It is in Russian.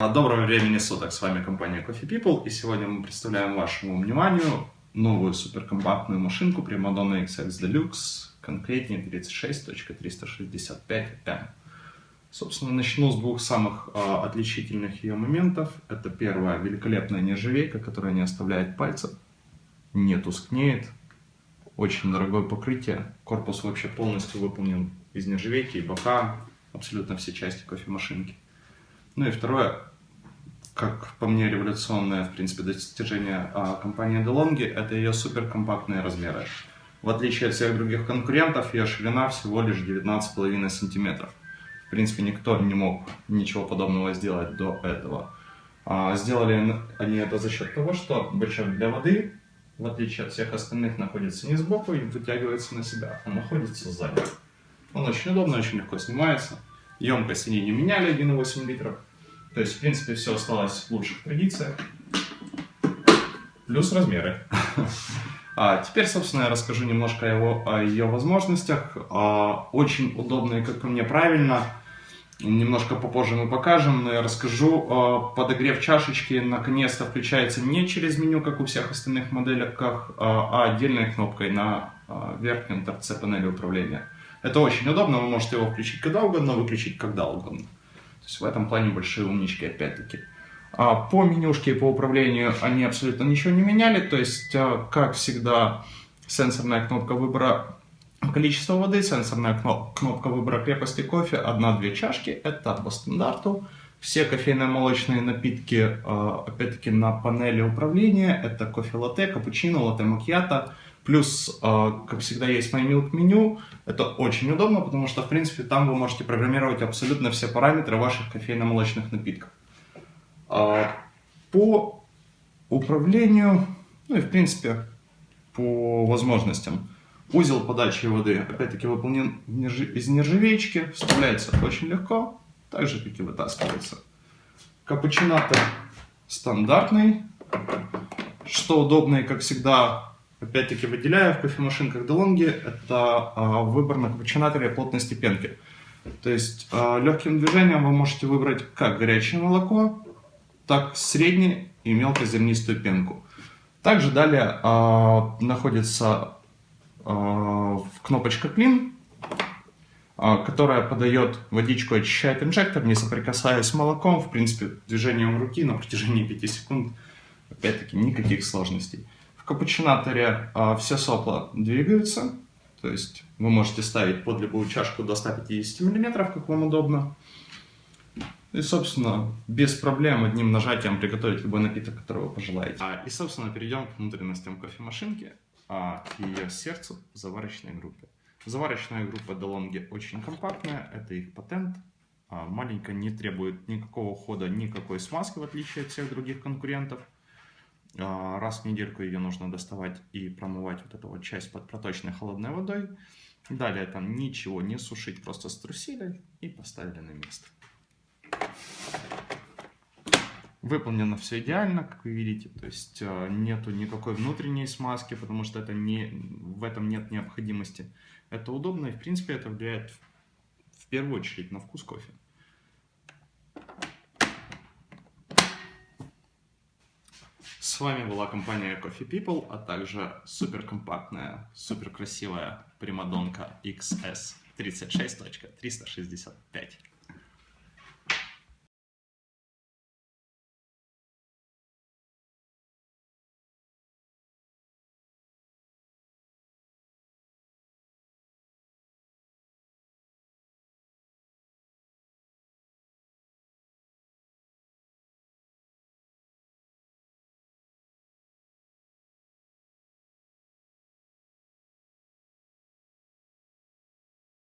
Доброго времени суток, с вами компания Coffee People, и сегодня мы представляем вашему вниманию новую суперкомпактную машинку Primadonna XX Deluxe, конкретнее 36.365M. Собственно, начну с двух самых а, отличительных ее моментов. Это первая великолепная нержавейка, которая не оставляет пальцев, не тускнеет, очень дорогое покрытие. Корпус вообще полностью выполнен из нержавейки и бока, абсолютно все части кофемашинки. Ну и второе, как по мне, революционное, в принципе, достижение а, компании DeLonghi, это ее суперкомпактные размеры. В отличие от всех других конкурентов, ее ширина всего лишь 19,5 сантиметров. В принципе, никто не мог ничего подобного сделать до этого. А, сделали они это за счет того, что бычок для воды, в отличие от всех остальных, находится не сбоку и вытягивается на себя, а находится сзади. Он очень удобно, очень легко снимается. Емкость они не меняли, 1,8 литров. То есть, в принципе, все осталось в лучших традициях. Плюс размеры. А теперь, собственно, я расскажу немножко о, его, о ее возможностях. А, очень удобно и, как по мне, правильно. Немножко попозже мы покажем, но я расскажу. А, подогрев чашечки наконец-то включается не через меню, как у всех остальных моделях, а отдельной кнопкой на верхнем торце панели управления. Это очень удобно, вы можете его включить когда угодно, выключить когда угодно. То есть в этом плане большие умнички опять-таки. А по менюшке и по управлению они абсолютно ничего не меняли. То есть, а, как всегда, сенсорная кнопка выбора количества воды, сенсорная кнопка выбора крепости кофе, одна-две чашки, это по стандарту. Все кофейно-молочные напитки, а, опять-таки, на панели управления. Это кофе-латте, капучино, латте макьято. Плюс, а, как всегда, есть MyMilk меню. Это очень удобно, потому что, в принципе, там вы можете программировать абсолютно все параметры ваших кофейно-молочных напитков. А, по управлению, ну и, в принципе, по возможностям. Узел подачи воды, опять-таки, выполнен из нержавеечки, вставляется очень легко, так же, как и вытаскивается. Капучинатор стандартный, что удобно и, как всегда, опять-таки выделяю в кофемашинках DeLonghi, это а, выбор на капучинаторе плотности пенки. То есть а, легким движением вы можете выбрать как горячее молоко, так среднее и мелкозернистую пенку. Также далее а, находится кнопочка Clean, которая подает водичку, очищает инжектор, не соприкасаясь с молоком, в принципе, движением руки на протяжении 5 секунд, опять-таки, никаких сложностей капучинаторе а, все сопла двигаются, то есть вы можете ставить под любую чашку до 150 мм, как вам удобно. И, собственно, без проблем одним нажатием приготовить любой напиток, который вы пожелаете. А, и, собственно, перейдем к внутренностям кофемашинки, а, к ее сердцу, заварочной группе. Заварочная группа DeLonghi очень компактная, это их патент. А, маленькая, не требует никакого ухода, никакой смазки, в отличие от всех других конкурентов. А, раз в недельку ее нужно доставать и промывать вот эту вот часть под проточной холодной водой. Далее там ничего не сушить, просто струсили и поставили на место. Выполнено все идеально, как вы видите, то есть а, нету никакой внутренней смазки, потому что это не, в этом нет необходимости. Это удобно и в принципе это влияет в первую очередь на вкус кофе. С вами была компания Coffee People, а также суперкомпактная, суперкрасивая примадонка XS 36.365.